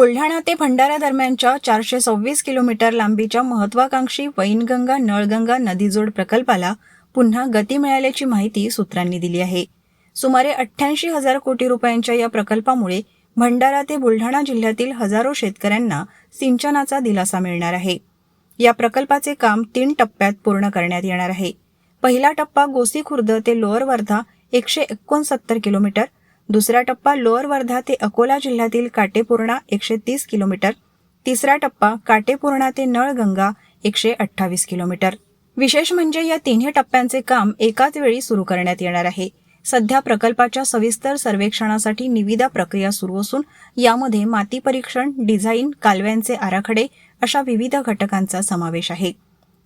बुलढाणा भंडारा दरम्यानच्या चारशे सव्वीस किलोमीटर लांबीच्या महत्वाकांक्षी वैनगंगा नळगंगा नदीजोड प्रकल्पाला पुन्हा गती मिळाल्याची माहिती सूत्रांनी दिली आहे. सुमारे अठ्ठ्याऐंशी हजार कोटी रुपयांच्या या प्रकल्पामुळे भंडारा ते बुलढाणा जिल्ह्यातील हजारो शेतकऱ्यांना सिंचनाचा दिलासा मिळणार आहे. या प्रकल्पाचे काम तीन टप्प्यात पूर्ण करण्यात येणार आहे. पहिला टप्पा गोसी खुर्द ते लोअर वर्धा एकशे एकोणसत्तर किलोमीटर दुसरा टप्पा लोअर वर्धा ते अकोला जिल्ह्यातील काटेपूर्णा एकशे तीस किलोमीटर. तिसरा टप्पा काटेपूर्णा ते नळगंगा एकशे अठ्ठावीस किलोमीटर. विशेष म्हणजे या तिन्ही टप्प्यांचे काम एकाच वेळी सुरू करण्यात येणार आहे. सध्या प्रकल्पाच्या सविस्तर सर्वेक्षणासाठी निविदा प्रक्रिया सुरू असून यामध्ये माती परीक्षण डिझाईन कालव्यांचे आराखडे अशा विविध घटकांचा समावेश आहे.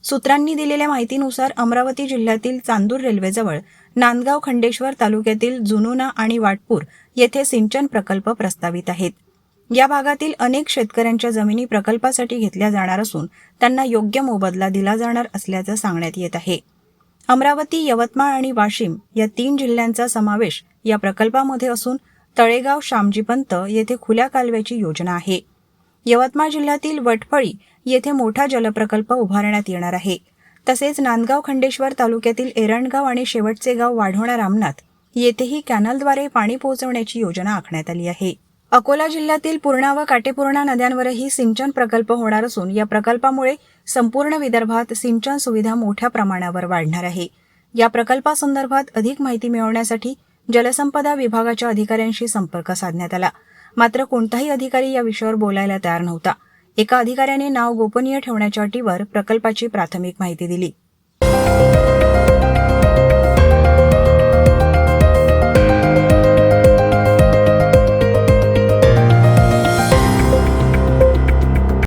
सूत्रांनी दिलेल्या माहितीनुसार अमरावती जिल्ह्यातील चांदूर रेल्वेजवळ नांदगाव खंडेश्वर तालुक्यातील जुनुना आणि वाटपूर येथे सिंचन प्रकल्प प्रस्तावित आहेत. या भागातील अनेक शेतकऱ्यांच्या जमिनी प्रकल्पासाठी घेतल्या जाणार असून त्यांना योग्य मोबदला दिला जाणार असल्याचं सांगण्यात येत आहे. अमरावती यवतमाळ आणि वाशिम या तीन जिल्ह्यांचा समावेश या प्रकल्पामध्ये असून तळेगाव श्यामजीपंत येथे खुल्या कालव्याची योजना आहे. यवतमाळ जिल्ह्यातील वटफळी येथे मोठा जलप्रकल्प उभारण्यात येणार आहे. तसेच नांदगाव खंडेश्वर तालुक्यातील एरणगाव आणि शेवटचे गाव वाढवणा रामनाथ येथेही कॅनलद्वारे पाणी पोहोचवण्याची योजना आखण्यात आली आहे. अकोला जिल्ह्यातील पूर्णा व काटेपूर्णा नद्यांवरही सिंचन प्रकल्प होणार असून या प्रकल्पामुळे संपूर्ण विदर्भात सिंचन सुविधा मोठ्या प्रमाणावर वाढणार आहे. या प्रकल्पासंदर्भात अधिक माहिती मिळवण्यासाठी जलसंपदा विभागाच्या अधिकाऱ्यांशी संपर्क साधण्यात आला. मात्र कोणताही अधिकारी या विषयावर बोलायला तयार नव्हता. एका अधिकाऱ्याने नाव गोपनीय ठेवण्याच्या अटीवर प्रकल्पाची प्राथमिक माहिती दिली.